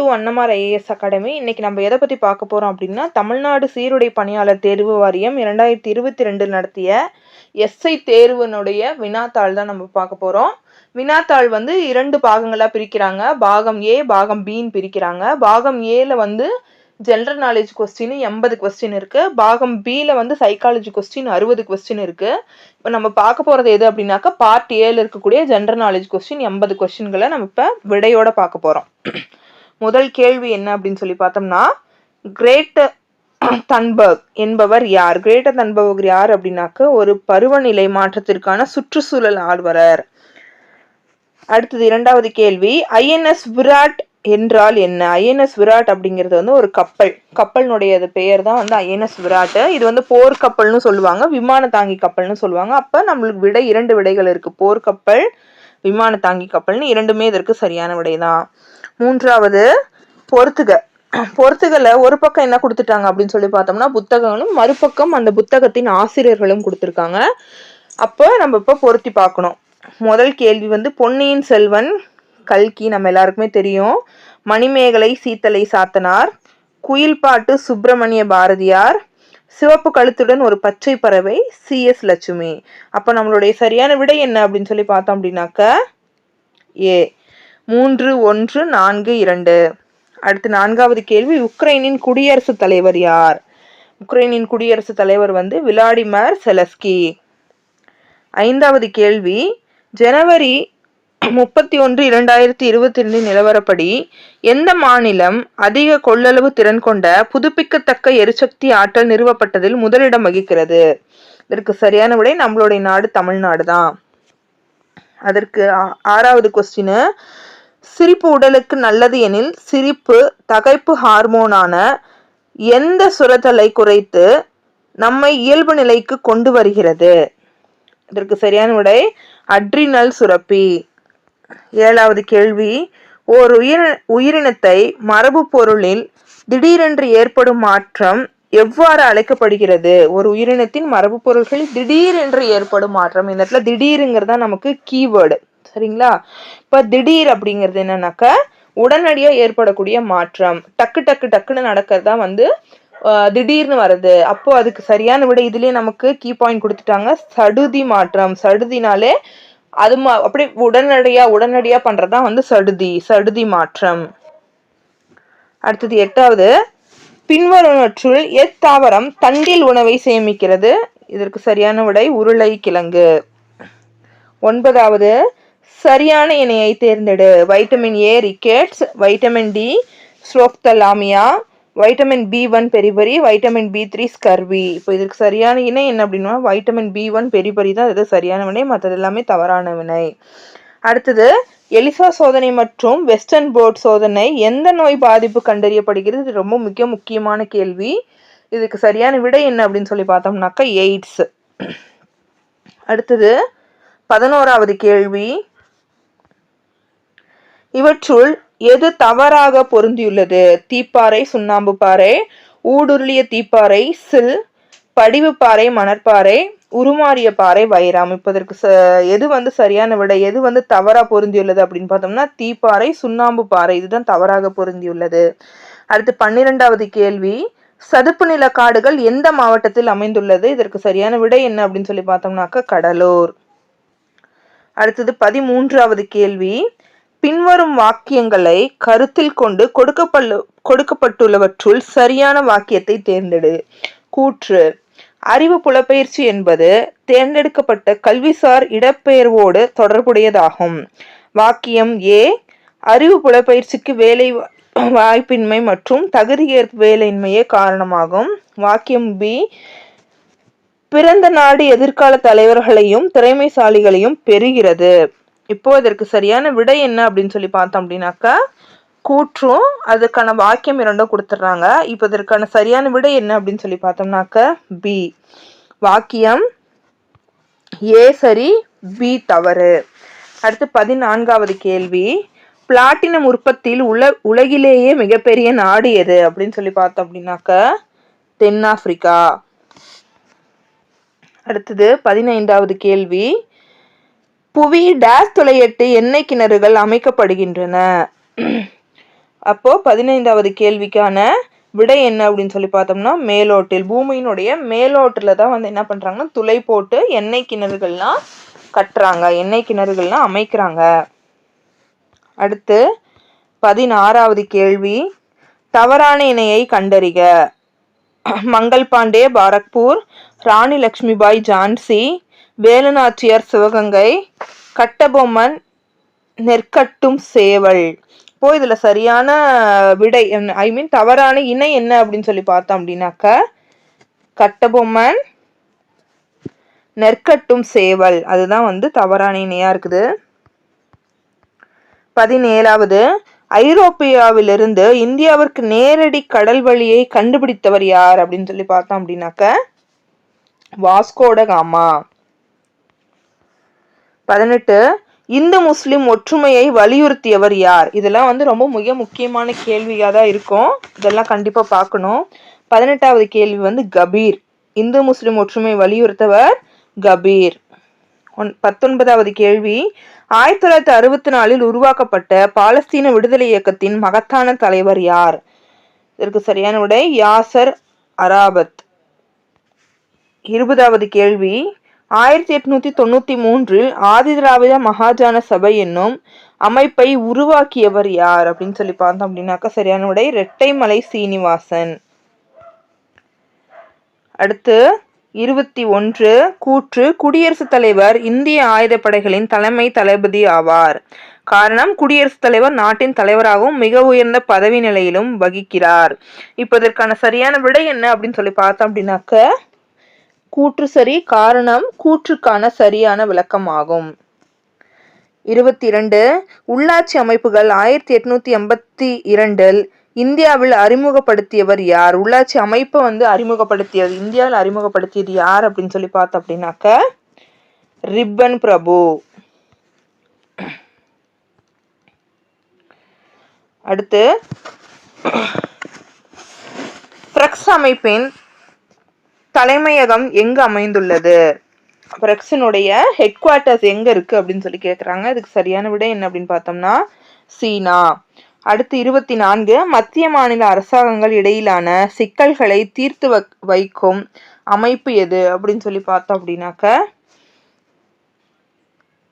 To Annamar IAS academy. இன்னைக்கு நம்ம எதை பற்றி பார்க்க போகிறோம் அப்படின்னா தமிழ்நாடு சீருடை பணியாளர் தேர்வு வாரியம் இரண்டாயிரத்தி இருபத்தி ரெண்டு நடத்திய எஸ்ஐ தேர்வினுடைய வினாத்தாள் தான் நம்ம பார்க்க போகிறோம் வினாத்தாள் வந்து இரண்டு பாகங்களாக பிரிக்கிறாங்க. பாகம் ஏ பாகம் பின்னு பிரிக்கிறாங்க. பாகம் ஏல வந்து ஜென்ரல் நாலேஜ் கொஸ்டின் எண்பது கொஸ்டின் இருக்குது பாகம் பியில் வந்து சைக்காலஜி கொஸ்டின் அறுபது கொஸ்டின் இருக்குது இப்போ நம்ம பார்க்க போகிறது எது அப்படின்னாக்கா பார்ட் ஏல இருக்கக்கூடிய ஜென்ரல் நாலேஜ் கொஸ்டின் எண்பது கொஸ்டின்களை நம்ம இப்போ விடையோட பார்க்க போகிறோம் முதல் கேள்வி என்ன அப்படின்னு சொல்லி பார்த்தோம்னா கிரேட் தன்பர்க் என்பவர் யார்? கிரேட்டர் தன்பர்க் யார் அப்படின்னாக்க ஒரு பருவநிலை மாற்றத்திற்கான சுற்றுச்சூழல் ஆர்வலர் அடுத்தது இரண்டாவது கேள்வி ஐஎன்எஸ் விராட் என்றால் என்ன? ஐஎன்எஸ் விராட் அப்படிங்கிறது வந்து ஒரு கப்பல். கப்பலினுடைய பெயர் தான் வந்து ஐஎன்எஸ் விராட். இது வந்து போர் கப்பல்னு சொல்லுவாங்க விமான தாங்கி கப்பல்னு சொல்லுவாங்க. அப்போ நம்மளுக்கு விடை இரண்டு விடைகள் இருக்கு. போர் கப்பல் விமான தாங்கி கப்பல்னு இரண்டுமே இதற்கு சரியான விடை தான் மூன்றாவது பொறுத்துக. பொறுத்துகளை ஒரு பக்கம் என்ன கொடுத்துட்டாங்க அப்படின்னு சொல்லி பார்த்தோம்னா புத்தகங்களும் மறுபக்கம் அந்த புத்தகத்தின் ஆசிரியர்களும் கொடுத்துருக்காங்க. அப்போ நம்ம இப்போ பொருத்தி பார்க்கணும். முதல் கேள்வி வந்து பொன்னியின் செல்வன் கல்கி நம்ம எல்லாருக்குமே தெரியும். மணிமேகலை சீத்தலை சாத்தனார். குயில் பாட்டு சுப்பிரமணிய பாரதியார். சிவப்பு கழுத்துடன் ஒரு பச்சை பறவை சி. எஸ். லட்சுமி. அப்போ நம்மளுடைய சரியான விடை என்ன அப்படின்னு சொல்லி பார்த்தோம் அப்படின்னாக்க ஏ. மூன்று ஒன்று நான்கு இரண்டு. அடுத்து நான்காவது கேள்வி உக்ரைனின் குடியரசுத் தலைவர் யார்? உக்ரைனின் குடியரசுத் தலைவர் வந்து விளாடிமர் செலஸ்கி. ஐந்தாவது கேள்வி ஜனவரி முப்பத்தி ஒன்று இரண்டாயிரத்தி இருபத்தி ரெண்டு நிலவரப்படி எந்த மாநிலம் அதிக கொள்ளளவு திறன் கொண்ட புதுப்பிக்கத்தக்க எரிசக்தி ஆற்றல் நிறுவப்பட்டதில் முதலிடம் வகிக்கிறது? இதற்கு சரியான விடை நம்மளுடைய நாடு தமிழ்நாடு தான். அதற்கு ஆறாவது கொஸ்டின் சிரிப்பு உடலுக்கு நல்லது எனில் சிரிப்பு தகைப்பு ஹார்மோனான எந்த சுரத்தலை குறைத்து நம்மை இயல்பு நிலைக்கு கொண்டு வருகிறது? இதற்கு சரியான விடை அட்ரினல் சுரப்பி. ஏழாவது கேள்வி ஓர் உயிர் உயிரினத்தை மரபு பொருளில் திடீரென்று ஏற்படும் மாற்றம் எவ்வாறு அழைக்கப்படுகிறது? ஒரு உயிரினத்தின் மரபு பொருள்களில் திடீரென்று ஏற்படும் மாற்றம். இந்த இடத்துல திடீருங்கிறது தான் நமக்கு கீவேர்டு. சரிங்களா? இப்போ திடீர் அப்படிங்கிறது என்னன்னாக்கா உடனடியாக ஏற்படக்கூடிய மாற்றம். டக்கு டக்கு டக்குன்னு நடக்கிறது தான் வந்து திடீர்னு வருது அப்போ அதுக்கு சரியான விட இதுலயே நமக்கு கீ பாயிண்ட் கொடுத்துட்டாங்க. சடுதி மாற்றம். சடுதினாலே அது அப்படி உடனடியா உடனடியா பண்றதுதான் வந்து சடுதி சடுதி மாற்றம். அடுத்தது எட்டாவது பின்வருவற்றுள் எத்தாவரம் தண்டில் உணவை சேமிக்கிறது. இதற்கு சரியான விடை உருளை கிழங்கு. ஒன்பதாவது சரியான இணையை தேர்ந்தெடு. Vitamin A rickets vitamin D ஸ்ரோக்தலாமியா vitamin B one beriberi vitamin B three scurvy இப்போ இதற்கு சரியான இணை என்ன அப்படின்னா வைட்டமின் பி ஒன் பெரிபரி தான் இது சரியான வினை மற்றது எல்லாமே தவறான வினை. அடுத்தது எலிசா சோதனை மற்றும் வெஸ்டர்ன் போர்ட் சோதனை. எந்த நோய் பாதிப்பு கண்டறியப்படுகிறது? இது ரொம்ப மிக முக்கியமான கேள்வி. இதுக்கு சரியான விடை என்ன அப்படின்னு சொல்லி பார்த்தோம்னாக்கா எய்ட்ஸ். அடுத்தது பதினோராவது கேள்வி. இவற்றுள் எது தவறாக பொருந்தியுள்ளது? தீப்பாறை சுண்ணாம்பு பாறை ஊடுருளிய தீப்பாறை சில் படிவு பாறை மணற்பாறை உருமாறிய பாறை வைரம். இப்பதற்கு ச எது வந்து சரியான விட? எது வந்து தவறாக பொருந்தியுள்ளது அப்படின்னு பார்த்தோம்னா தீப்பாறை சுண்ணாம்பு பாறை. இதுதான் தவறாக பொருந்தியுள்ளது. அடுத்து பன்னிரெண்டாவது கேள்வி. சதுப்பு நில காடுகள் எந்த மாவட்டத்தில் அமைந்துள்ளது? இதற்கு சரியான விடை என்ன அப்படின்னு சொல்லி பார்த்தோம்னாக்க கடலூர். அடுத்தது பதிமூன்றாவது கேள்வி. பின்வரும் வாக்கியங்களை கருத்தில் கொண்டு கொடுக்கப்பள்ள கொடுக்கப்பட்டுள்ளவற்றுள் சரியான வாக்கியத்தை தேர்ந்தெடு. கூற்று அறிவு புலப்பெயர்ச்சி என்பது தேர்ந்தெடுக்கப்பட்ட கல்விசார் இடப்பெயர்வோடு தொடர்புடையதாகும். வாக்கியம் ஏ அறிவு புலப்பெயர்ச்சிக்கு வேலை வாய்ப்பின்மை மற்றும் தகுதியேற்பு வேலையின்மையே காரணமாகும். வாக்கியம் பி பிறந்த நாடு எதிர்கால தலைவர்களையும் திறமைசாலிகளையும் பெறுகிறது. இப்போ இதற்கு சரியான விடை என்ன அப்படின்னு சொல்லி பார்த்தோம் அப்படின்னாக்கா கூற்றும் அதுக்கான வாக்கியம் இரண்டும் கொடுத்துட்றாங்க. இப்போ இதற்கான சரியான விடை என்ன அப்படின்னு சொல்லி பார்த்தோம்னாக்க பி வாக்கியம் ஏ சரி பி தவறு. அடுத்து பதினான்காவது கேள்வி. பிளாட்டினம் உற்பத்தியில் உல உலகிலேயே மிகப்பெரிய நாடு எது அப்படின்னு சொல்லி பார்த்தோம் அப்படின்னாக்க தென்னாப்பிரிக்கா. அடுத்தது பதினைந்தாவது கேள்வி. புவி டேஸ் துளையட்டு எண்ணெய் கிணறுகள் அமைக்கப்படுகின்றன. அப்போ பதினைந்தாவது கேள்விக்கான விடை என்ன அப்படின்னு சொல்லி பார்த்தோம்னா மேலோட்டில் பூமியினுடைய மேலோட்டில் தான் வந்து என்ன பண்ணுறாங்கன்னா துளை போட்டு எண்ணெய் கிணறுகள்லாம் கட்டுறாங்க. எண்ணெய் கிணறுகள்லாம் அமைக்கிறாங்க. அடுத்து பதினாறாவது கேள்வி தவறான இணையை கண்டறிக. மங்கள் பாண்டே பாரக்பூர் ராணி லக்ஷ்மிபாய் ஜான்சி வேலுநாச்சியார் சிவகங்கை கட்டபொம்மன் நெற்கட்டும் சேவல். இப்போ இதுல சரியான விடை ஐ மீன் தவறான இணை என்ன அப்படின்னு சொல்லி பார்த்தோம் அப்படின்னாக்க கட்டபொம்மன் நெற்கட்டும் சேவல். அதுதான் வந்து தவறான இணையா இருக்குது. பதினேழாவது ஐரோப்பியாவிலிருந்து இந்தியாவிற்கு நேரடி கடல் வழியை கண்டுபிடித்தவர் யார் அப்படின்னு சொல்லி பார்த்தோம் அப்படின்னாக்க வாஸ்கோட காமா. பதினெட்டு இந்து முஸ்லிம் ஒற்றுமையை வலியுறுத்தியவர் யார்? இதெல்லாம் வந்து ரொம்ப மிக முக்கியமான கேள்வியாக தான் இருக்கும். இதெல்லாம் கண்டிப்பாக பார்க்கணும். பதினெட்டாவது கேள்வி வந்து கபீர். இந்து முஸ்லிம் ஒற்றுமை வலியுறுத்தவர் கபீர். ஒன் பத்தொன்பதாவது கேள்வி ஆயிரத்தி தொள்ளாயிரத்தி அறுபத்தி நாலில் உருவாக்கப்பட்ட பாலஸ்தீன விடுதலை இயக்கத்தின் மகத்தான தலைவர் யார்? இதற்கு சரியான விடை யாசர் அராபத். இருபதாவது கேள்வி ஆயிரத்தி எட்நூத்தி தொண்ணூத்தி மூன்றில் ஆதிதிராவிட மகாஜன சபை என்னும் அமைப்பை உருவாக்கியவர் யார் அப்படின்னு சொல்லி பார்த்தோம் அப்படின்னாக்கா சரியான விடை ரெட்டைமலை சீனிவாசன். அடுத்து இருபத்தி ஒன்று கூற்று குடியரசுத் தலைவர் இந்திய ஆயுதப்படைகளின் தலைமை தளபதி ஆவார். காரணம் குடியரசுத் தலைவர் நாட்டின் தலைவராகவும் மிக உயர்ந்த பதவி நிலையிலும் வகிக்கிறார். இப்போ இதற்கான சரியான விடை என்ன அப்படின்னு சொல்லி பார்த்தோம் அப்படின்னாக்க கூற்று சரி காரணம் கூற்றுக்கான சரியான விளக்கம் ஆகும் இருபத்தி இரண்டு உள்ளாட்சி அமைப்புகள் ஆயிரத்தி எட்நூத்தி எண்பத்தி இரண்டில் இந்தியாவில் அறிமுகப்படுத்தியவர் யார்? உள்ளாட்சி அமைப்பை வந்து அறிமுகப்படுத்தியது இந்தியாவில் அறிமுகப்படுத்தியது யார் அப்படின்னு சொல்லி பார்த்தோம் அப்படின்னாக்க ரிப்பன் பிரபு. அடுத்து பிரக்ஸ் அமைப்பின் தலைமையகம் எங்கு அமைந்துள்ளது? பிரெக்ஸினுடைய ஹெட் குவார்ட்டர்ஸ் எங்க இருக்கு அப்படின்னு சொல்லி கேட்குறாங்க இதுக்கு சரியான விடை என்ன அப்படின்னு பார்த்தோம்னா சீனா. அடுத்து இருபத்தி நான்கு மத்திய மாநில அரசாங்கங்கள் இடையிலான சிக்கல்களை தீர்த்து வைக்கும் அமைப்பு எது அப்படின்னு சொல்லி பார்த்தோம் அப்படின்னாக்க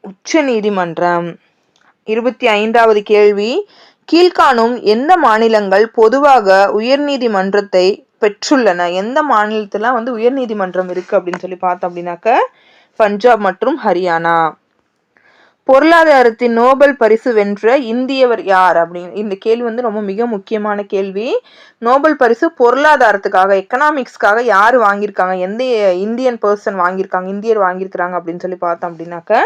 உச்ச நீதிமன்றம். இருபத்தி ஐந்தாவது கேள்வி கீழ்காணும் எந்த மாநிலங்கள் பொதுவாக உயர்நீதிமன்றத்தை பெற்றுள்ளன. எந்த மாநிலத்தில் வந்து உயர்நீதிமன்றம் இருக்கு அப்படின்னு சொல்லி பார்த்தோம் அப்படின்னாக்க பஞ்சாப் மற்றும் ஹரியானா. பொருளாதாரத்தின் நோபல் பரிசு வென்ற இந்தியவர் யார் அப்படின்னு இந்த கேள்வி வந்து ரொம்ப மிக முக்கியமான கேள்வி. நோபல் பரிசு பொருளாதாரத்துக்காக எக்கனாமிக்ஸ்க்காக யார் வாங்கியிருக்காங்க? எந்த இந்தியன் பர்சன் வாங்கியிருக்காங்க? இந்தியர் வாங்கியிருக்கிறாங்க அப்படின்னு சொல்லி பார்த்தோம் அப்படின்னாக்க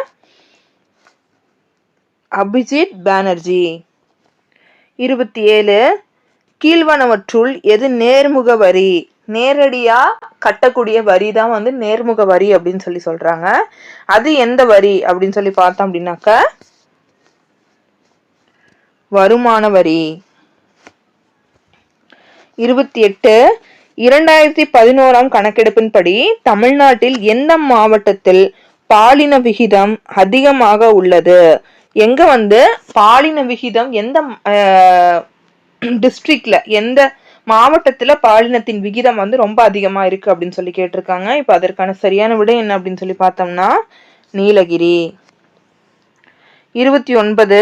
அபிஜித் பானர்ஜி. இருபத்தி ஏழு கீழ்வனவற்றுள் எது நேர்முக வரி? நேரடியா கட்டக்கூடிய வரி தான் வந்து நேர்முக வரி அப்படின்னு சொல்லி சொல்றாங்க. அது எந்த வரி அப்படின்னு சொல்லி பார்த்தோம் அப்படின்னாக்க வருமான வரி. இருபத்தி எட்டு இரண்டாயிரத்தி பதினோராம் கணக்கெடுப்பின்படி தமிழ்நாட்டில் எந்த மாவட்டத்தில் பாலின விகிதம் அதிகமாக உள்ளது? எங்க வந்து பாலின விகிதம் எந்த டிஸ்ட்ரிக்ட்ல எந்த மாவட்டத்துல பாலினத்தின் விகிதம் வந்து ரொம்ப அதிகமா இருக்கு அப்படின்னு சொல்லி கேட்டிருக்காங்க. இப்போ அதற்கான சரியான விடை என்ன அப்படின்னு சொல்லி பார்த்தோம்னா நீலகிரி. இருபத்தி ஒன்பது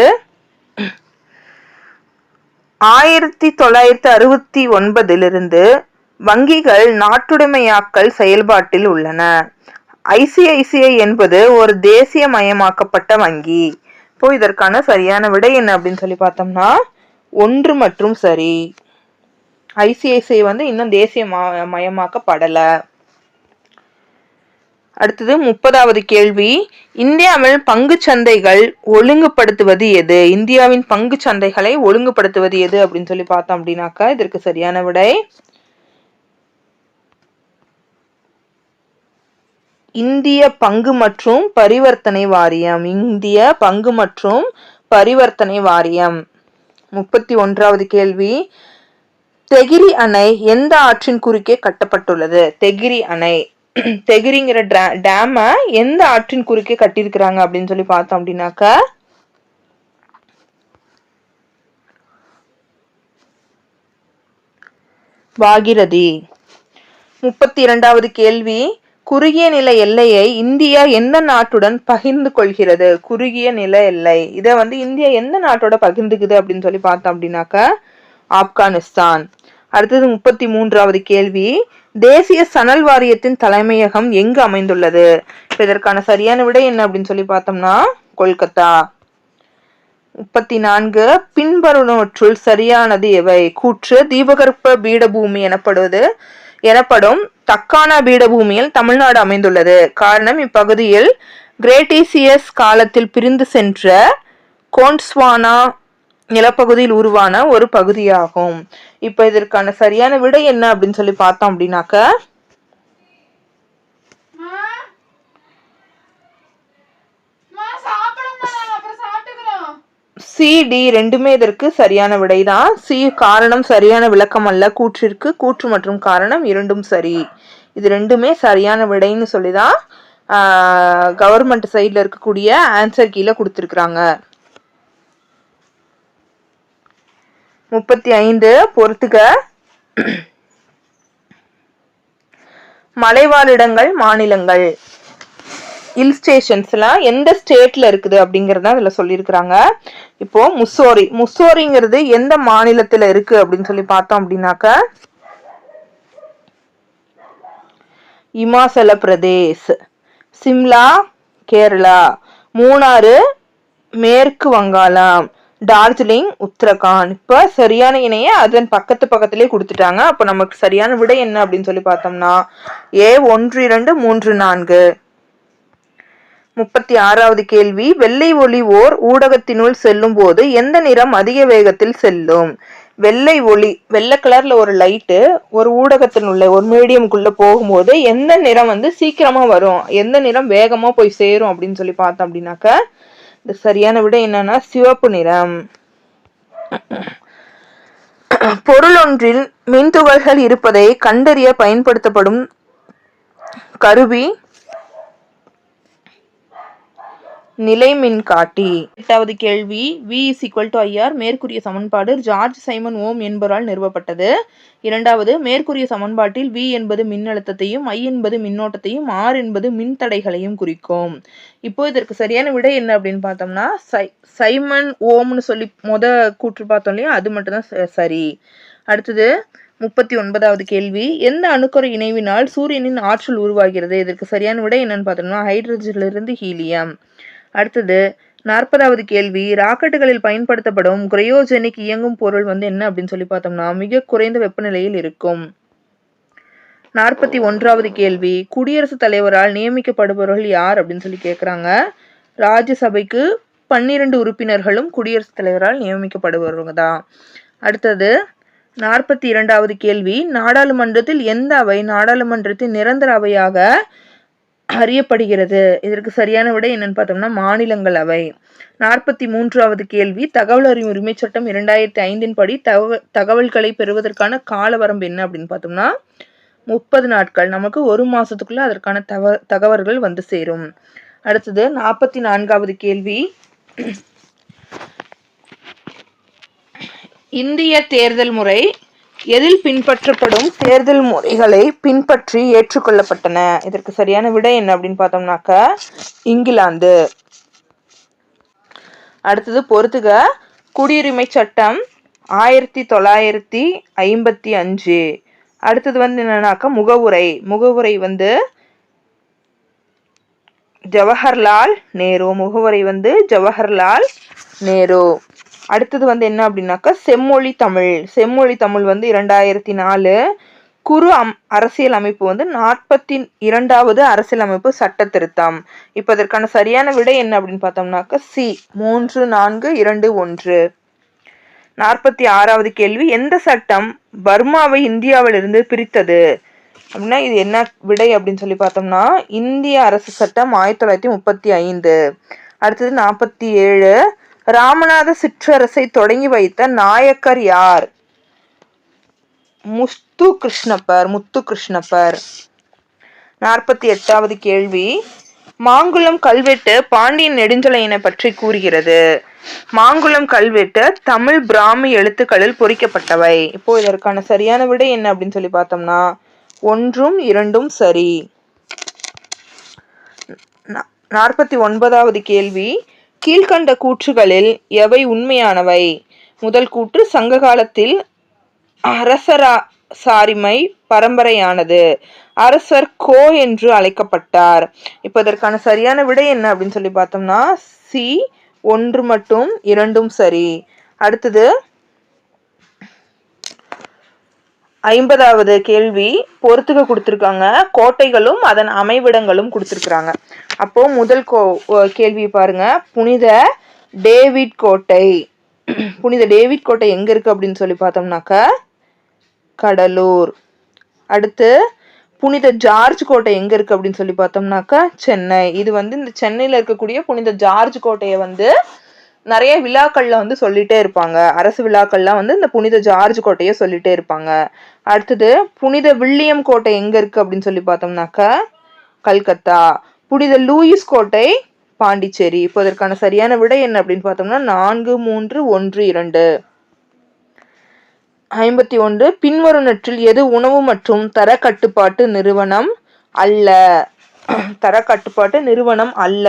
ஆயிரத்தி தொள்ளாயிரத்தி அறுபத்தி ஒன்பதிலிருந்து வங்கிகள் நாட்டுடைமையாக்கல் செயல்பாட்டில் உள்ளன. ஐசிஐசிஐ என்பது ஒரு தேசியமயமாக்கப்பட்ட வங்கி. இப்போ இதற்கான சரியான விடை என்ன அப்படின்னு சொல்லி பார்த்தோம்னா ஒன்று மற்றும் சரி. ஐசிஐசிஐ வந்து இன்னும் தேசிய மயமாக்கப்படலை. அடுத்தது முப்பதாவது கேள்வி. இந்தியாவில் பங்கு சந்தைகள் ஒழுங்குபடுத்துவது எது? இந்தியாவின் பங்கு சந்தைகளை ஒழுங்குபடுத்துவது எது அப்படின்னு சொல்லி பார்த்தோம் அப்படின்னாக்கா இதற்கு சரியான விடை. இந்திய பங்கு மற்றும் பரிவர்த்தனை வாரியம். இந்திய பங்கு மற்றும் பரிவர்த்தனை வாரியம். முப்பத்தி ஒன்றாவது கேள்வி. தெகிரி அணை எந்த ஆற்றின் குறுக்கே கட்டப்பட்டுள்ளது? தெகிரி அணை. தெகிரிங்கிற டே எந்த ஆற்றின் குறுக்கே கட்டியிருக்கிறாங்க அப்படின்னு சொல்லி பார்த்தோம் அப்படின்னாக்க பாகிரதி. முப்பத்தி இரண்டாவது கேள்வி. குறுகிய நில எல்லையை இந்தியா எந்த நாட்டுடன் பகிர்ந்து கொள்கிறது? குறுகிய நில எல்லை. இதை வந்து இந்தியா எந்த நாட்டோட பகிர்ந்துக்குது அப்படின்னு சொல்லி பார்த்தோம் அப்படின்னாக்க ஆப்கானிஸ்தான். அடுத்தது முப்பத்தி மூன்றாவது கேள்வி. தேசிய சணல் வாரியத்தின் தலைமையகம் எங்கு அமைந்துள்ளது? இதற்கான சரியான விடை என்ன அப்படின்னு சொல்லி பார்த்தோம்னா கொல்கத்தா. முப்பத்தி நான்கு பின்வருவனவற்றுள் சரியானது எவை? கூற்று தீபகற்ப பீடபூமி எனப்படுவது எனப்படும் தக்கானா பீடபூமியில் தமிழ்நாடு அமைந்துள்ளது. காரணம் இப்பகுதியில் கிரேட்டீசியஸ் காலத்தில் பிரிந்து சென்ற கோன்ஸ்வானா நிலப்பகுதியில் உருவான ஒரு பகுதியாகும். இப்போ இதற்கான சரியான விடை என்ன அப்படின்னு சொல்லி பார்த்தோம் அப்படின்னாக்க சி டி ரெண்டுமே இதற்கு சரியான விடைதான் சி காரணம் சரியான விளக்கம் அல்ல. கூற்றிற்கு கூற்று மற்றும் காரணம் இரண்டும் சரி. இது ரெண்டுமே சரியான விடைன்னு சொல்லி தான் கவர்மெண்ட் சைடில் இருக்கக்கூடிய ஆன்சர் கீழே கொடுத்துருக்குறாங்க. முப்பத்தி ஐந்து பொறுத்துக. மலைவாழிடங்கள் மாநிலங்கள். ஹில் ஸ்டேஷன்ஸ்லாம் எந்த ஸ்டேட்டில் இருக்குது அப்படிங்கிறத அதில் சொல்லியிருக்கிறாங்க. இப்போ முசோரி முசோரிங்கிறது எந்த மாநிலத்தில் இருக்கு அப்படின்னு சொல்லி பார்த்தோம் அப்படின்னாக்க இமாச்சல பிரதேஷ் சிம்லா கேரளா மூணாறு மேற்கு வங்காளம் டார்ஜிலிங் உத்தரகாண்ட். இப்போ சரியான இணைய அதன் பக்கத்து பக்கத்துலேயே கொடுத்துட்டாங்க. அப்போ நமக்கு சரியான விடை என்ன அப்படின்னு சொல்லி பார்த்தோம்னா ஏ ஒன்று இரண்டு மூன்று நான்கு. முப்பத்தி ஆறாவது கேள்வி வெள்ளை ஒளி ஓர் ஊடகத்தினுள் செல்லும் போது எந்த நிறம் அதிக வேகத்தில் செல்லும்? வெள்ளை ஒளி வெள்ளை கலர்ல ஒரு லைட்டு ஒரு ஊடகத்தினுள்ள ஒரு மீடியம்குள்ள போகும்போது எந்த நிறம் வந்து சீக்கிரமா வரும் எந்த நிறம் வேகமா போய் சேரும் அப்படின்னு சொல்லி பார்த்தோம் அப்படின்னாக்க இந்த சரியான விட என்னன்னா சிவப்பு நிறம். பொருளொன்றில் மின்துகள்கள் இருப்பதை கண்டறிய பயன்படுத்தப்படும் கருவி நிலை மின்காட்டி எட்டாவது கேள்வி. V is equal to IR மேற்கூறிய சமன்பாடு ஜார்ஜ் சைமன் ஓம் என்பவரால் நிறுவப்பட்டது. இரண்டாவது மேற்கூறிய சமன்பாட்டில் வி என்பது மின்னழுத்தத்தையும் ஐ என்பது மின்னோட்டத்தையும் ஆர் என்பது மின்தடைகளையும் குறிக்கும். இப்போ இதற்கு சரியான விடை என்ன அப்படின்னு பார்த்தோம்னா சை சைமன் ஓம்னு சொல்லி மொத கூற்று பார்த்தோம் இல்லையா அது மட்டும்தான் ச- சரி. அடுத்தது முப்பத்தி ஒன்பதாவது கேள்வி. எந்த அணுக்கரு இணைவினால் சூரியனின் ஆற்றல் உருவாகிறது? இதற்கு சரியான விடை என்னன்னு பார்த்தோம்னா ஹைட்ரஜனிலிருந்து ஹீலியம் அடுத்தது நாற்பதாவது கேள்வி ராக்கெட்டுகளில் பயன்படுத்தப்படும் கிரையோஜெனிக் இயங்கும் பொருள் வந்து என்ன அப்படின்னு சொல்லி பார்த்தோம்னா மிக குறைந்த வெப்பநிலையில் இருக்கும். நாற்பத்தி ஒன்றாவது கேள்வி குடியரசுத் தலைவரால் நியமிக்கப்படுபவர்கள் யார் அப்படின்னு சொல்லி கேட்குறாங்க ராஜ்யசபைக்கு பன்னிரண்டு உறுப்பினர்களும் குடியரசுத் தலைவரால் நியமிக்கப்படுபவர்கள் தான். அடுத்தது நாற்பத்தி இரண்டாவது கேள்வி நாடாளுமன்றத்தில் எந்த அவை நாடாளுமன்றத்தின் நிரந்தர அவையாக அறியப்படுகிறது. இதற்கு சரியான விடை என்னன்னு பார்த்தோம்னா மாநிலங்களவை நாற்பத்தி மூன்றாவது கேள்வி தகவல் அறிவு உரிமை சட்டம் இரண்டாயிரத்தி ஐந்தின் படி தகவ தகவல்களை பெறுவதற்கான கால வரம்பு என்ன அப்படின்னு பார்த்தோம்னா முப்பது நாட்கள். நமக்கு ஒரு மாசத்துக்குள்ள அதற்கான தக தகவல்கள் வந்து சேரும். அடுத்தது நாற்பத்தி நான்காவது கேள்வி. இந்திய தேர்தல் முறை எதில் பின்பற்றப்படும் தேர்தல் முறைகளை பின்பற்றி ஏற்றுக்கொள்ளப்பட்டன? இதற்கு சரியான விடை என்ன அப்படின்னு பார்த்தோம்னாக்க இங்கிலாந்து. அடுத்தது பொறுத்துக. குடியுரிமை சட்டம் ஆயிரத்தி தொள்ளாயிரத்தி ஐம்பத்தி அஞ்சு. அடுத்தது வந்து என்னன்னாக்கா முகவுரை. முகவுரை வந்து ஜவஹர்லால் நேரு. முகவுரை வந்து ஜவஹர்லால் நேரு. அடுத்தது வந்து என்ன அப்படின்னாக்கா செம்மொழி தமிழ். செம்மொழி தமிழ் வந்து இரண்டாயிரத்தி நாலு குறு அம் அரசியல் அமைப்பு வந்து நாற்பத்தி இரண்டாவது அரசியல் அமைப்பு சட்ட திருத்தம் இப்போ இதற்கான சரியான விடை என்ன அப்படின்னு பார்த்தோம்னாக்கா சி மூன்று நான்கு இரண்டு ஒன்று. நாற்பத்தி ஆறாவது கேள்வி எந்த சட்டம் பர்மாவை இந்தியாவிலிருந்து பிரித்தது? அப்படின்னா இது என்ன விடை அப்படின்னு சொல்லி பார்த்தோம்னா இந்திய அரசு சட்டம் ஆயிரத்தி தொள்ளாயிரத்தி முப்பத்தி ஐந்து. அடுத்தது நாற்பத்தி ஏழு ராமநாத சிற்றரசை தொடங்கி வைத்த நாயக்கர் யார்? முத்து கிருஷ்ணப்பர் முத்து கிருஷ்ணப்பர் நாற்பத்தி எட்டாவது கேள்வி. மாங்குளம் கல்வெட்டு பாண்டியன் நெடுஞ்சலையினை பற்றி கூறுகிறது. மாங்குளம் கல்வெட்டு தமிழ் பிராமி எழுத்துக்களில் பொறிக்கப்பட்டவை. இப்போ இதற்கான சரியான விடை என்ன அப்படின்னு சொல்லி பார்த்தோம்னா ஒன்றும் இரண்டும் சரி. நா- நாற்பத்தி ஒன்பதாவது கேள்வி. கீழ்கண்ட கூற்றுகளில் எவை உண்மையானவை? முதல் கூற்று சங்க காலத்தில் அரசரா சாரிமை பரம்பரையானது. அரசர் கோ என்று அழைக்கப்பட்டார். இப்போ இதற்கான சரியான விடை என்ன அப்படின்னு சொல்லி பார்த்தோம்னா சி ஒன்று மட்டும் இரண்டும் சரி. அடுத்தது ஐம்பதாவது கேள்வி பொறுத்துக்க கொடுத்துருக்காங்க. கோட்டைகளும் அதன் அமைவிடங்களும் கொடுத்துருக்குறாங்க. அப்போ முதல் கோ கேள்வி பாருங்க. புனித டேவிட் கோட்டை. புனித டேவிட் கோட்டை எங்க இருக்கு அப்படின்னு சொல்லி பார்த்தோம்னாக்க கடலூர். அடுத்து புனித ஜார்ஜ் கோட்டை எங்க இருக்கு அப்படின்னு சொல்லி பார்த்தோம்னாக்கா சென்னை. இது வந்து இந்த சென்னையில இருக்கக்கூடிய புனித ஜார்ஜ் கோட்டையை வந்து நிறைய விழாக்கள்ல வந்து சொல்லிட்டே இருப்பாங்க. அரசு விழாக்கள்லாம் வந்து இந்த புனித ஜார்ஜ் கோட்டையை சொல்லிட்டே இருப்பாங்க. அடுத்தது புனித வில்லியம் கோட்டை எங்க இருக்கு அப்படின்னு சொல்லி பார்த்தோம்னாக்கா கல்கத்தா. புனித லூயிஸ் கோட்டை பாண்டிச்சேரி. இப்போ இதற்கான சரியான விடை என்ன அப்படின்னு பார்த்தோம்னா நான்கு மூன்று ஒன்று இரண்டு. ஐம்பத்தி ஒன்று பின்வருவனற்றில் எது உணவு மற்றும் தர கட்டுப்பாட்டு நிறுவனம் அல்ல? தர கட்டுப்பாட்டு நிறுவனம் அல்ல.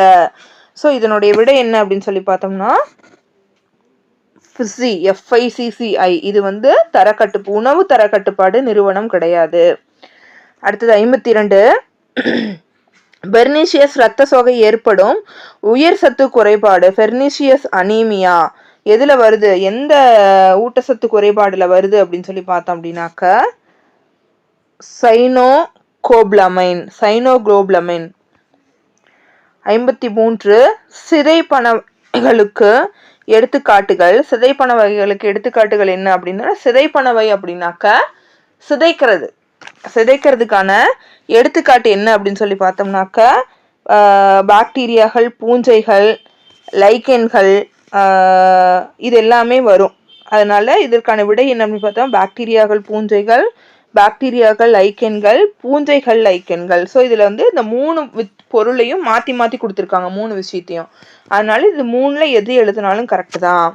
ஸோ இதனுடைய விடை என்ன அப்படின்னு சொல்லி பார்த்தோம்னா ஃபிசி எஃப்ஐசிசிஐ இது வந்து தரக்கட்டு உணவு தரக்கட்டுப்பாடு நிறுவனம் கிடையாது. அடுத்தது ஐம்பத்தி இரண்டு பெர்னிஷியஸ் இரத்த சோகை ஏற்படும். உயர் சத்து குறைபாடு. பெர்னிஷியஸ் அனீமியா எதுல வருது? எந்த ஊட்டச்சத்து குறைபாடுல வருது அப்படின்னு சொல்லி பார்த்தோம் அப்படின்னாக்க சைனோ கோப்ளமைன் சைனோகுளோப்ளமைன் ஐம்பத்தி மூன்று சிதை எடுத்துக்காட்டுகள். சிதைப்பன வகைகளுக்கு எடுத்துக்காட்டுகள் என்ன அப்படின்னா சிதைப்பனவை அப்படின்னாக்க சிதைக்கிறது. சிதைக்கிறதுக்கான எடுத்துக்காட்டு என்ன அப்படின்னு சொல்லி பார்த்தோம்னாக்க ஆஹ், பாக்டீரியாக்கள் பூஞ்சைகள் லைக்கென்கள் ஆஹ், இது எல்லாமே வரும். அதனால இதற்கான விடை என்ன அப்படின்னு பார்த்தோம்? பாக்டீரியாக்கள் பூஞ்சைகள் பாக்டீரியாக்கள் லைக்கென்கள் பூஞ்சைகள் லைக்கென்கள் ஸோ இதில் வந்து இந்த மூணு வித் பொருளையும் மாற்றி மாற்றி கொடுத்துருக்காங்க மூணு விஷயத்தையும். அதனால இது மூணில் எது எழுதினாலும் கரெக்டு தான்.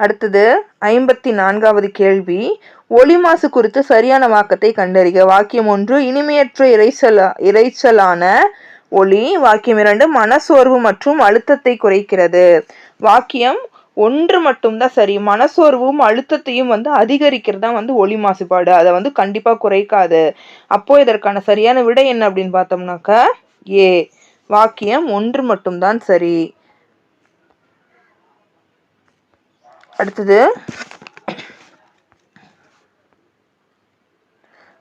அடுத்தது ஐம்பத்தி நான்காவது கேள்வி. ஒளி மாசு குறித்து சரியான வாக்கத்தை கண்டறிக. வாக்கியம் ஒன்று இனிமையற்ற இரைச்சல இரைச்சலான ஒளி. வாக்கியம் இரண்டு மனசோர்வு மற்றும் அழுத்தத்தை குறைக்கிறது. வாக்கியம் ஒன்று மட்டும்தான் சரி. மனசோர்வும் அழுத்தத்தையும் வந்து அதிகரிக்கிறது தான் வந்து ஒளி மாசுபாடு. அதை வந்து கண்டிப்பாக குறைக்காது. அப்போ இதற்கான சரியான விடை என்ன அப்படின்னு பார்த்தோம்னாக்க ஏ. வாக்கியம் ஒன்று மட்டும்தான் சரி. அடுத்தது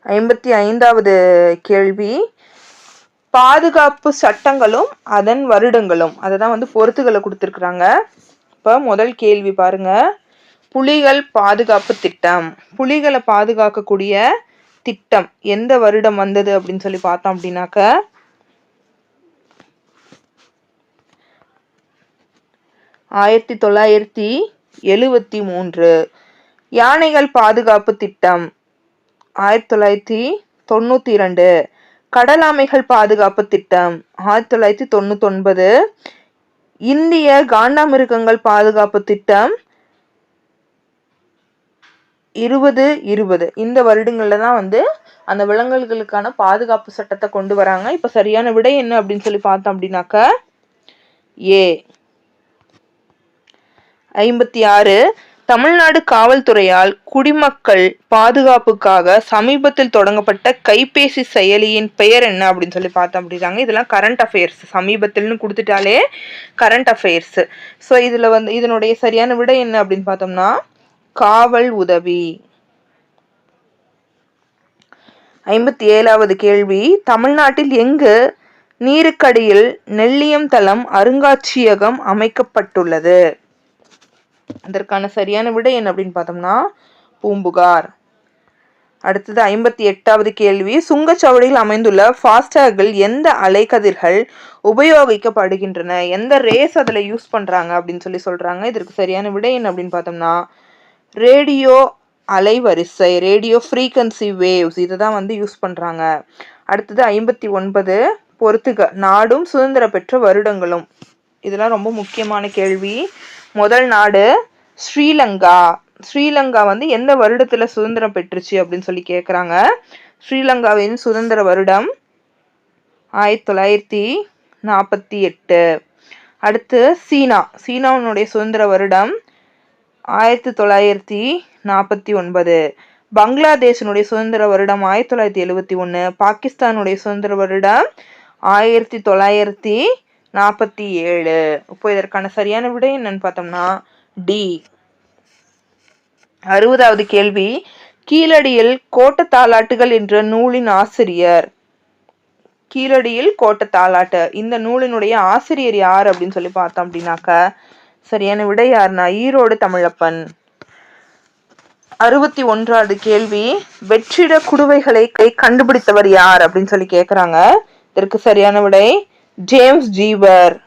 ஐம்பத்தி ஐந்தாவது கேள்வி. பாதுகாப்பு சட்டங்களும் அதன் வருடங்களும். அதை தான் வந்து பொறுத்துகளை கொடுத்துருக்குறாங்க. இப்போ முதல் கேள்வி பாருங்க. புலிகள் பாதுகாப்பு திட்டம். புலிகளை பாதுகாக்கக்கூடிய திட்டம் எந்த வருடம் வந்தது அப்படின்னு சொல்லி பார்த்தோம் அப்படின்னாக்க ஆயிரத்தி தொள்ளாயிரத்தி எழுவத்தி மூன்று. யானைகள் பாதுகாப்பு திட்டம். ஆயிரத்தி தொள்ளாயிரத்தி தொண்ணூற்றி இரண்டு. கடலாமைகள் பாதுகாப்பு திட்டம் ஆயிரத்தி தொள்ளாயிரத்தி தொண்ணூத்தொன்பது. இந்திய காண்டாமிருகங்கள் பாதுகாப்பு திட்டம் இருபது இருபது. இந்த வருடங்களில் தான் வந்து அந்த விலங்குகளுக்கான பாதுகாப்பு சட்டத்தை கொண்டு வராங்க. இப்போ சரியான விடை என்ன அப்படின்னு சொல்லி பார்த்தோம் அப்படின்னாக்க ஏ. ஐம்பத்தி ஆறு. தமிழ்நாடு காவல்துறையால் குடிமக்கள் பாதுகாப்புக்காக சமீபத்தில் தொடங்கப்பட்ட கைபேசி செயலியின் பெயர் என்ன அப்படின்னு சொல்லி பார்த்தோம் அப்படிங்கிறாங்க இதெல்லாம் கரண்ட் அஃபேர்ஸ் சமீபத்தில்னு கொடுத்துட்டாலே கரண்ட் அஃபேர்ஸ் ஸோ இதில் வந்து இதனுடைய சரியான விடை என்ன அப்படின்னு பார்த்தோம்னா காவல் உதவி. ஐம்பத்தி ஏழாவது கேள்வி தமிழ்நாட்டில் எங்கு நீருக்கடியில் நெல்லியம் தளம் அருங்காட்சியகம் அமைக்கப்பட்டுள்ளது? அதற்கான சரியான விடை என்ன அப்படின்னு பார்த்தோம்னா பூம்புகார். அடுத்தது ஐம்பத்தி எட்டாவது கேள்வி. சுங்கச்சாவடியில் அமைந்துள்ள ஃபாஸ்டாகில் எந்த அலைக்கதிர்கள் உபயோகிக்கப்படுகின்றன? எந்த ரேஸ் அதில் யூஸ் பண்ணுறாங்க அப்படின்னு சொல்லி சொல்கிறாங்க இதற்கு சரியான விடை என்ன அப்படின்னு பார்த்தோம்னா ரேடியோ அலைவரிசை ரேடியோ ஃப்ரீக்வன்சி வேவ்ஸ். இதை தான் வந்து யூஸ் பண்ணுறாங்க அடுத்தது ஐம்பத்தி ஒன்பது பொறுத்துக. நாடும் சுதந்திர பெற்ற வருடங்களும். இதெல்லாம் ரொம்ப முக்கியமான கேள்வி. முதல் நாடு ஸ்ரீலங்கா. ஸ்ரீலங்கா வந்து எந்த வருடத்துல சுதந்திரம் பெற்றுச்சு அப்படின்னு சொல்லி கேட்குறாங்க ஸ்ரீலங்காவின் சுதந்திர வருடம் ஆயிரத்தி தொள்ளாயிரத்தி நாற்பத்தி எட்டு. அடுத்து சீனா. சீனாவினுடைய சுதந்திர வருடம் ஆயிரத்தி தொள்ளாயிரத்தி நாற்பத்தி ஒன்பது. பங்களாதேஷினுடைய சுதந்திர வருடம் ஆயிரத்தி தொள்ளாயிரத்தி எழுவத்தி ஒன்று பாகிஸ்தானுடைய சுதந்திர வருடம் ஆயிரத்தி தொள்ளாயிரத்தி நாற்பத்தி ஏழு. இப்போ இதற்கான சரியான விடை என்னன்னு பார்த்தோம்னா டி. அறுபதாவது கேள்வி கீழடியில் கோட்ட தாலாட்டுகள் என்ற நூலின் ஆசிரியர். கீழடியில் கோட்ட தாலாட்டு இந்த நூலினுடைய ஆசிரியர் யார் அப்படின்னு சொல்லி பார்த்தோம் அப்படின்னாக்க சரியான விடை யாருன்னா ஈரோடு தமிழப்பன். அறுபத்தி ஒன்றாவது கேள்வி வெற்றிட குடுவைகளை கை கண்டுபிடித்தவர் யார் அப்படின்னு சொல்லி கேட்குறாங்க இதற்கு சரியான விடை ஜேம்ஸ் ஜீவர்.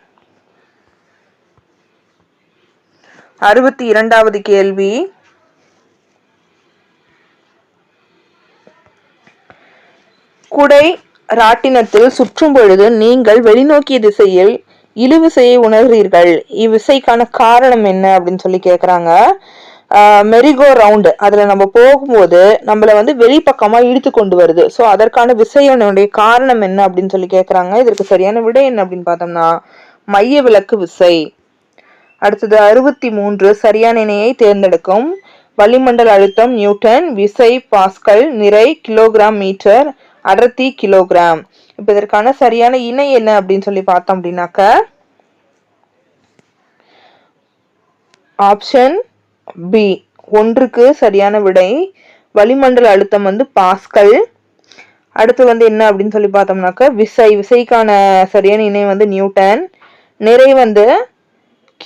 அறுபத்தி இரண்டாவது கேள்வி. குடை ராட்டினத்தில் சுற்றும் பொழுது நீங்கள் வெளிநோக்கிய திசையில் இழுவிசையை உணர்கிறீர்கள். இவ்விசைக்கான காரணம் என்ன அப்படின்னு சொல்லி கேக்குறாங்க. மெரிகோ ரவுண்டு அதில் நம்ம போகும்போது நம்மளை வந்து வெளிப்பக்கமாக இழுத்து கொண்டு வருது. ஸோ அதற்கான விசையனுடைய காரணம் என்ன அப்படின்னு சொல்லி கேட்குறாங்க இதற்கு சரியான விடை என்ன அப்படின்னு பார்த்தோம்னா மைய விளக்கு விசை. அடுத்தது அறுபத்தி மூன்று சரியான இணையை தேர்ந்தெடுக்கும். வளிமண்டல அழுத்தம் நியூட்டன். விசை பாஸ்கல். நிறை கிலோகிராம் மீட்டர். அடர்த்தி கிலோகிராம். இப்போ இதற்கான சரியான இணை என்ன அப்படின்னு சொல்லி பார்த்தோம் அப்படின்னாக்க ஆப்ஷன் பி ஒன்றுக்கு சரியான விடை. வளிமண்டல அழுத்தம் வந்து பாஸ்கல். அடுத்து வந்து என்ன அப்படின்னு சொல்லி பார்த்தோம்னாக்க விசை விசைக்கான சரியான இணை வந்து நியூட்டன். நிறை வந்து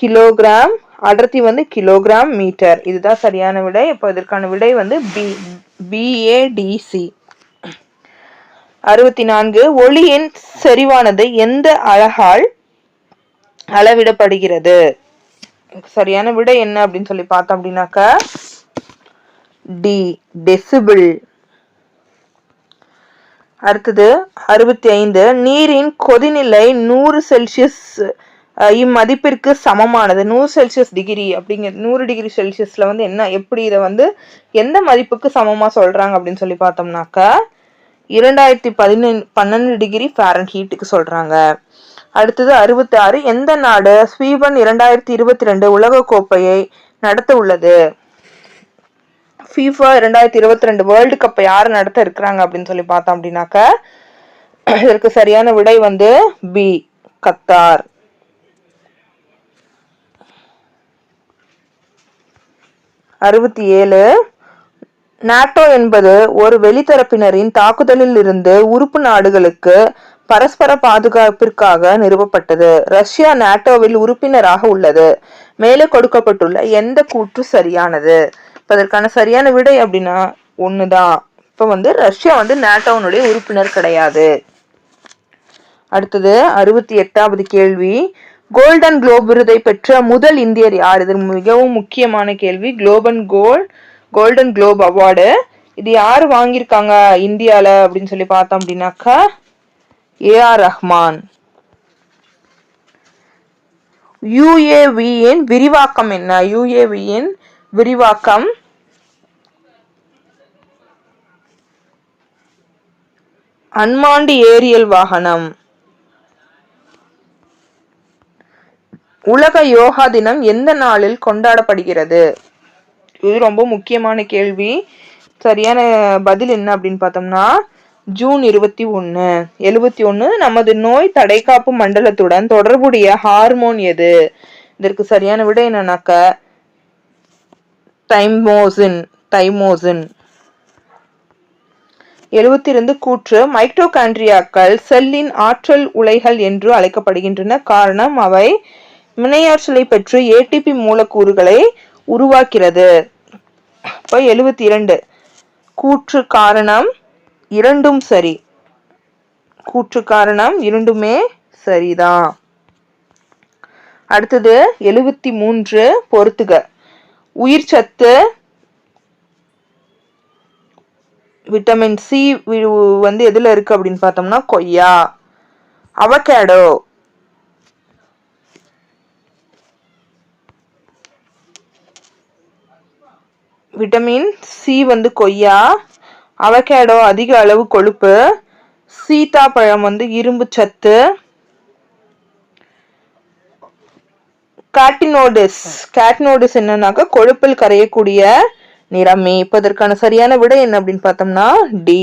கிலோகிராம். அடர்த்தி வந்து கிலோகிராம் மீட்டர். இதுதான் சரியான விடை. இப்போ இதற்கான விடை வந்து பி பிஏடிசி அறுபத்தி நான்கு ஒளியின் செறிவானது எந்த அழகால் அளவிடப்படுகிறது? சரியான விடை என்ன அப்படின்னு சொல்லி பார்த்தோம் அப்படின்னாக்க டி டெசிபிள் அடுத்தது அறுபத்தி ஐந்து நீரின் கொதிநிலை நூறு செல்சியஸ் இம்மதிப்பிற்கு சமமானது. நூறு செல்சியஸ் டிகிரி அப்படிங்கிற நூறு டிகிரி செல்சியஸில் வந்து என்ன எப்படி இதை வந்து எந்த மதிப்புக்கு சமமாக சொல்கிறாங்க அப்படின்னு சொல்லி பார்த்தோம்னாக்க இரண்டாயிரத்தி பதினெண் பன்னெண்டு டிகிரி ஃபேரன் ஹீட்டுக்கு சொல்கிறாங்க அடுத்தது அறுபத்தி ஆறு எந்த நாடு ஸ்வீபன் இரண்டாயிரத்தி இருபத்தி ரெண்டு உலக கோப்பையை நடத்த உள்ளது ஃபீஃபா இரண்டாயிரத்தி இருபத்தி ரெண்டு வேர்ல்டு கப்பை யார் நடத்த இருக்கிறாங்க அப்படின்னு சொல்லி பார்த்தோம் அப்படின்னாக்க இதற்கு சரியான விடை வந்து பி கத்தார். அறுபத்தி ஏழு. நாட்டோ என்பது ஒரு வெளித்தரப்பினரின் தாக்குதலில் இருந்து உறுப்பு நாடுகளுக்கு பரஸ்பர பாதுகாப்பிற்காக நிறுவப்பட்டது. ரஷ்யா நாட்டோவில் உறுப்பினராக உள்ளது. மேலே கொடுக்கப்பட்டுள்ள எந்த கூற்று சரியானது? இப்போ அதற்கான சரியான விடை அப்படின்னா ஒண்ணுதான். இப்ப வந்து ரஷ்யா வந்து நாட்டோனுடைய உறுப்பினர் கிடையாது. அடுத்தது அறுபத்தி எட்டாவது கேள்வி. கோல்டன் குளோப் விருதை பெற்ற முதல் இந்தியர் யார்? இது மிகவும் முக்கியமான கேள்வி. குளோபன் கோல்ட் கோல்டன் குளோப் அவார்டு. இது யார் வாங்கியிருக்காங்க? இந்தியாவில் அப்படின்னு சொல்லி பார்த்தோம் அப்படின்னாக்கா ஏ ஆர் ரஹ்மான். யுஏவியின் விரிவாக்கம் என்ன? யுஏவியின் விரிவாக்கம் அன்மாண்டு ஏரியல் வாகனம். உலக யோகா தினம் எந்த நாளில் கொண்டாடப்படுகிறது? இது ரொம்ப முக்கியமான கேள்வி. சரியான பதில் என்ன அப்படின்னு பார்த்தோம்னா ஜூன் இருபத்தி ஒன்று எழுபத்தி ஒன்று நமது நோய் தடைக்காப்பு மண்டலத்துடன் தொடர்புடைய ஹார்மோன் எது? இதற்கு சரியான விட என்னன்னாக்க டைமோசின் டைமோசின் எழுபத்தி ரெண்டு கூற்று மைக்ரோகாண்ட்ரியாக்கள் செல்லின் ஆற்றல் உலைகள் என்று அழைக்கப்படுகின்றன. காரணம் அவை வினையாற்றலை பெற்று ஏடிபி மூலக்கூறுகளை உருவாக்கிறது. இப்போ எழுபத்தி இரண்டு கூற்று காரணம் இரண்டும் சரி. கூற்று காரணம் இரண்டுமே சரிதான் அடுத்தது எழுபத்தி மூன்று பொறுத்துக. உயிர் சத்து விட்டமின் சி வந்து எதுல இருக்கு அப்படின்னு பார்த்தோம்னா கொய்யா. அவகேடோ விட்டமின் சி வந்து கொய்யா அவகேடோ அதிக அளவு கொழுப்பு சீதாப்பழம் வந்து இரும்பு சத்து காட்டினோடிஸ். காட்டினோடிஸ் என்னன்னாக்கா கொழுப்பில் கரையக்கூடிய நிறமே. இப்ப இதற்கான சரியான விடை என்ன அப்படின்னு பார்த்தோம்னா டி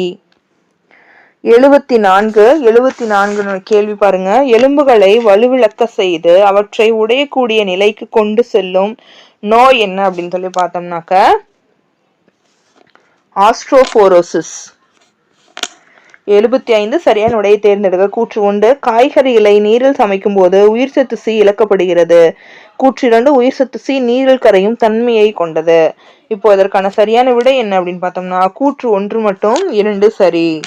எழுபத்தி நான்கு எழுபத்தி நான்கு கேள்வி பாருங்க. எலும்புகளை வலுவிழக்க செய்து அவற்றை உடையக்கூடிய நிலைக்கு கொண்டு செல்லும் நோய் என்ன அப்படின்னு சொல்லி பார்த்தோம்னாக்க ஆஸ்ட்ரோபோரோசிஸ். எழுபத்தி ஐந்து சரியான உடையை தேர்ந்தெடுக்க கூற்று ஒன்று காய்கறிகளை நீரில் சமைக்கும் போது உயிர் சத்து சி இழக்கப்படுகிறது. கூற்று இரண்டு உயிர் சத்து சி நீரில் கரையும் தன்மையை கொண்டது. இப்போ இதற்கான சரியான விடை என்ன அப்படின்னு பார்த்தோம்னா கூற்று ஒன்று மட்டும் இரண்டு சரி.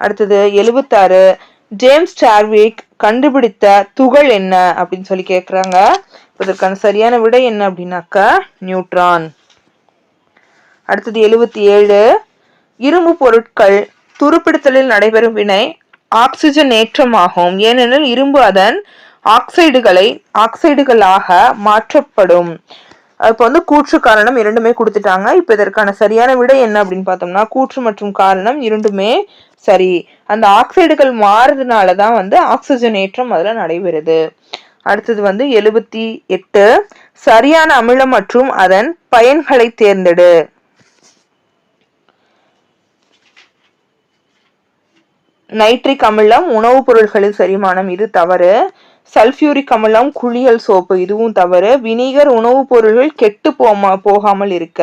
அடுத்தது எழுபத்தாறு. ஜேம்ஸ் சார்விக் கண்டுபிடித்த துகள் என்ன அப்படின்னு சொல்லி கேட்குறாங்க இதற்கான சரியான விடை என்ன அப்படின்னாக்கா நியூட்ரான். அடுத்தது எழுபத்தி ஏழு இரும்பு பொருட்கள் துருப்பிடித்தலில் நடைபெறும் வினை ஆக்சிஜன் ஏற்றமாகும். ஏனெனில் இரும்பு அதன் ஆக்சைடுகளை ஆக்சைடுகளாக மாற்றப்படும். இப்போ வந்து கூற்று காரணம் இரண்டுமே கொடுத்துட்டாங்க. இப்போ இதற்கான சரியான விடை என்ன அப்படின்னு பார்த்தோம்னா கூற்று மற்றும் காரணம் இரண்டுமே சரி. அந்த ஆக்சைடுகள் மாறுறதுனால தான் வந்து ஆக்சிஜன் ஏற்றம் அதில் நடைபெறுது. அடுத்தது வந்து எழுபத்தி எட்டு. சரியான அமிலம் மற்றும் அதன் பயன்களை தேர்ந்தெடு. நைட்ரிக் அமிலம் உணவுப் பொருட்களில் செரிமானம் இது தவறு. சல்ஃபியூரிக் அமிலம் குளியல் சோப்பு இதுவும் தவறு. வினிகர் உணவுப் பொருள்கள் கெட்டு போமா போகாமல் இருக்க.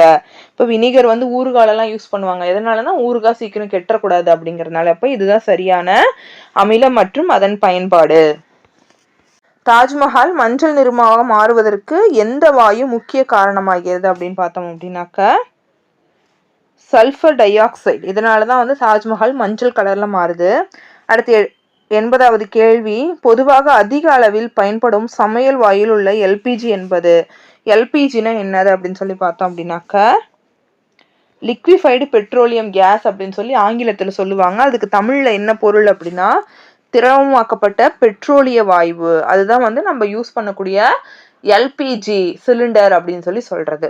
இப்போ வினிகர் வந்து ஊறுகாலெல்லாம் யூஸ் பண்ணுவாங்க. எதனாலனா ஊறுகாய் சீக்கிரம் கெட்டக்கூடாது அப்படிங்கிறதுனால. அப்போ இதுதான் சரியான அமிலம் மற்றும் அதன் பயன்பாடு. தாஜ்மஹால் மஞ்சள் நிறமாக மாறுவதற்கு எந்த வாயு முக்கிய காரணமாகிறது அப்படின்னு பார்த்தோம் அப்படின்னாக்க சல்ஃபர் டை ஆக்சைடு இதனால தான் வந்து தாஜ்மஹால் மஞ்சள் கலரில் மாறுது. அடுத்து எண்பதாவது கேள்வி பொதுவாக அதிக அளவில் பயன்படும் சமையல் வாயில் உள்ள எல்பிஜி என்பது எல்பிஜினா என்னது அப்படின்னு சொல்லி பார்த்தோம் அப்படின்னாக்க லிக்விஃபைடு பெட்ரோலியம் கேஸ் அப்படின்னு சொல்லி ஆங்கிலத்தில் சொல்லுவாங்க. அதுக்கு தமிழில் என்ன பொருள் அப்படின்னா திரவமாக்கப்பட்ட பெட்ரோலிய வாயு. அதுதான் வந்து நம்ம யூஸ் பண்ணக்கூடிய எல்பிஜி சிலிண்டர் அப்படின்னு சொல்லி சொல்கிறது